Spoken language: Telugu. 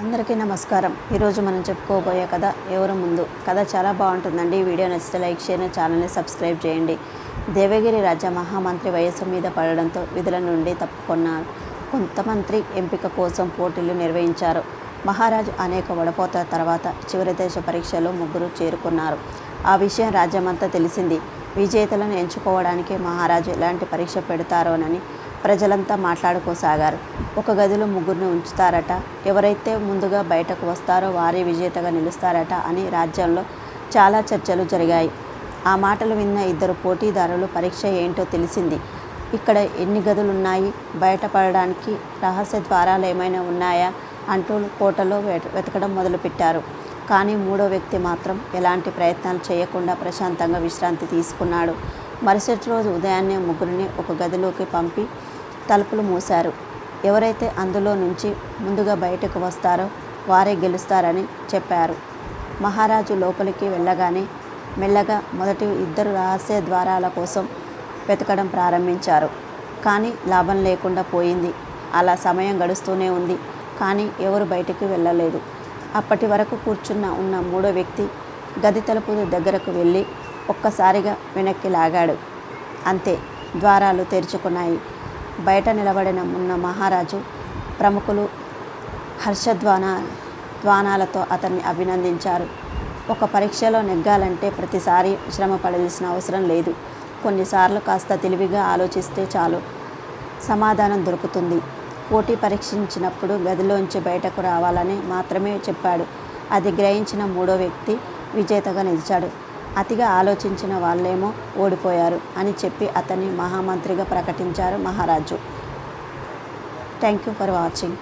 అందరికీ నమస్కారం. ఈరోజు మనం చెప్పుకోబోయే కథ ఎవరు ముందు? కథ చాలా బాగుంటుందండి. ఈ వీడియో నచ్చితే లైక్ చేయండి ఛానల్ని సబ్స్క్రైబ్ చేయండి. దేవగిరి రాజా మహామంత్రి వయస్సు మీద పడడంతో విధుల నుండి తప్పుకున్నారు కొంత మంత్రి ఎంపిక కోసం పోటీలు నిర్వహించారు. మహారాజు అనేక వడపోత తర్వాత చివరి దశ పరీక్షలో ముగ్గురు చేరుకున్నారు. ఆ విషయం రాజ్యమంతా తెలిసింది. విజేతలను ఎంచుకోవడానికి మహారాజు ఎలాంటి పరీక్ష పెడతారోనని ప్రజలంతా మాట్లాడుకోసాగారు. ఒక గదిలో ముగ్గురిని ఉంచుతారట. ఎవరైతే ముందుగా బయటకు వస్తారో వారే విజేతగా నిలుస్తారట అని రాజ్యంలో చాలా చర్చలు జరిగాయి. ఆ మాటలు విన్న ఇద్దరు పోటీదారులు పరీక్ష ఏంటో తెలిసింది. ఇక్కడ ఎన్ని గదులు ఉన్నాయి బయటపడడానికి రహస్య ద్వారాలు ఏమైనా ఉన్నాయా? అంటూ కోటలో వెతకడం మొదలుపెట్టారు. కానీ మూడో వ్యక్తి మాత్రం ఎలాంటి ప్రయత్నాలు చేయకుండా ప్రశాంతంగా విశ్రాంతి తీసుకున్నాడు. మరుసటి రోజు ఉదయాన్నే ముగ్గురిని ఒక గదిలోకి పంపి తలుపులు మూశారు. ఎవరైతే అందులో నుంచి ముందుగా బయటకు వస్తారో వారే గెలుస్తారని చెప్పారు. మహారాజు లోపలికి వెళ్ళగానే మెల్లగా మొదటి ఇద్దరు రహస్య ద్వారాల కోసం వెతకడం ప్రారంభించారు. కానీ లాభం లేకుండా పోయింది. అలా సమయం గడుస్తూనే ఉంది. కానీ ఎవరు బయటికి వెళ్ళలేదు. అప్పటి వరకు కూర్చున్న ఉన్న మూడో వ్యక్తి గది తలుపు దగ్గరకు వెళ్ళి ఒక్కసారిగా వెనక్కి లాగాడు. అంతే ద్వారాలు తెరుచుకున్నాయి. బయట నిలబడిన ఉన్న మహారాజు ప్రముఖులు హర్షధ్వాన ధ్వానాలతో అతన్ని అభినందించారు. ఒక పరీక్షలో నెగ్గాలంటే ప్రతిసారి శ్రమ పడాల్సిన అవసరం లేదు. కొన్నిసార్లు కాస్త తెలివిగా ఆలోచిస్తే చాలు. సమాధానం దొరుకుతుంది. పోటీ పరీక్షించినప్పుడు గదిలోంచి బయటకు రావాలని మాత్రమే చెప్పాడు. అది గ్రహించిన మూడో వ్యక్తి విజేతగా నిలిచాడు. అతిగా ఆలోచించిన వాళ్ళేమో ఓడిపోయారు అని చెప్పి అతన్ని మహామంత్రిగా ప్రకటించారు మహారాజు. Thank you for watching